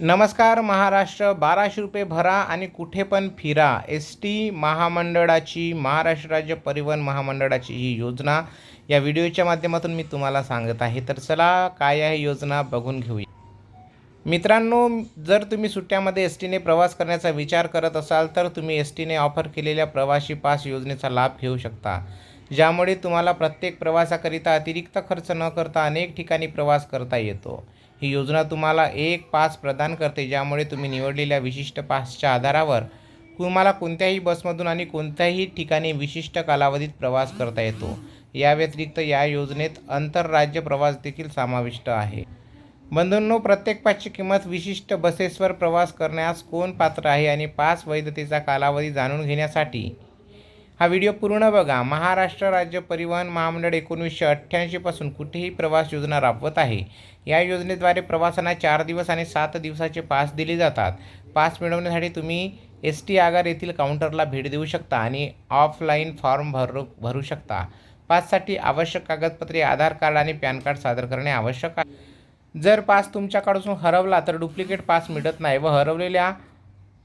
नमस्कार महाराष्ट्र. बाराशे रुपये भरा आणि कुठे पण फिरा. एस टी महामंडळाची महाराष्ट्र राज्य परिवहन महामंडळाची ही योजना. या व्हिडिओच्या माध्यमातून मी तुम्हाला सांगत आहे. तर चला काय आहे योजना बघून घेऊया. मित्रांनो जर तुम्ही सुट्ट्यामध्ये एस टीने प्रवास करण्याचा विचार करत असाल तर तुम्ही एस टीने ऑफर केलेल्या प्रवासी पास योजनेचा लाभ घेऊ शकता. ज्यामुळे तुम्हाला प्रत्येक प्रवासाकरिता अतिरिक्त खर्च न करता अनेक ठिकाणी प्रवास करता येतो. ही योजना तुम्हाला एक पास प्रदान करते ज्यामुळे तुम्ही निवडलेल्या विशिष्ट पासच्या आधारावर तुम्हाला कोणत्याही बसमधून आणि कोणत्याही ठिकाणी विशिष्ट कालावधीत प्रवास करता येतो. या व्यतिरिक्त या योजनेत आंतरराज्य प्रवास देखील समाविष्ट आहे. बंधूंनो प्रत्येक पाचची किंमत विशिष्ट बसेसवर प्रवास करण्यास कोण पात्र आहे आणि पास वैधतेचा कालावधी जाणून घेण्यासाठी हा व्हिडिओ पूर्ण बघा. महाराष्ट्र राज्य परिवहन महामंडळ एकोणीसशे अठ्ठ्याऐंशीपासून कुठेही प्रवास योजना राबवत आहे. या योजनेद्वारे प्रवासांना चार दिवस आणि सात दिवसाचे पास दिले जातात. पास मिळवण्यासाठी तुम्ही एस टी आगार येथील काउंटरला भेट देऊ शकता आणि ऑफलाईन फॉर्म भरू भरू शकता. पाससाठी आवश्यक कागदपत्रे आधार कार्ड आणि पॅन कार्ड सादर करणे आवश्यक आहे. जर पास तुमच्याकडून हरवला तर डुप्लिकेट पास मिळत नाही व हरवलेल्या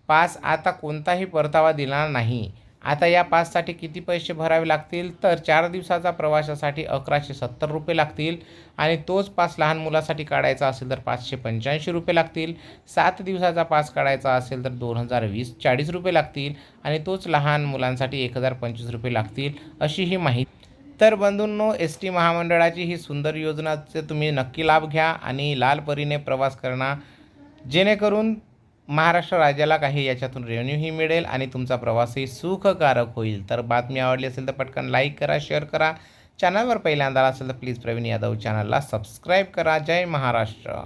पास आता कोणताही परतावा दिला नाही. आता या पाससाठी किती पैसे भरावे लागतील? तर चार दिवसाचा प्रवासासाठी अकराशे सत्तर रुपये लागतील. आणि तोच पास लहान मुलासाठी काढायचा असेल तर पाचशे पंच्याऐंशी रुपये लागतील. सात दिवसाचा पास काढायचा असेल तर दोन हजार वीस चाळीस रुपये लागतील. आणि तोच लहान मुलांसाठी एक हजार पंचवीस रुपये लागतील अशी ही माहिती. तर बंधूंनो एस टी महामंडळाची ही सुंदर योजनाचे तुम्ही नक्की लाभ घ्या आणि लाल परीने प्रवास करणार जेणेकरून महाराष्ट्र राज्याला काही याच्यातून रेव्हन्यूही मिळेल आणि तुमचा प्रवासही सुखकारक होईल. तर बातमी आवडली असेल तर पटकन लाईक करा शेअर करा. चॅनलवर पहिल्यांदा असेल तर प्लीज प्रवीण यादव चॅनलला सबस्क्राईब करा. जय महाराष्ट्र.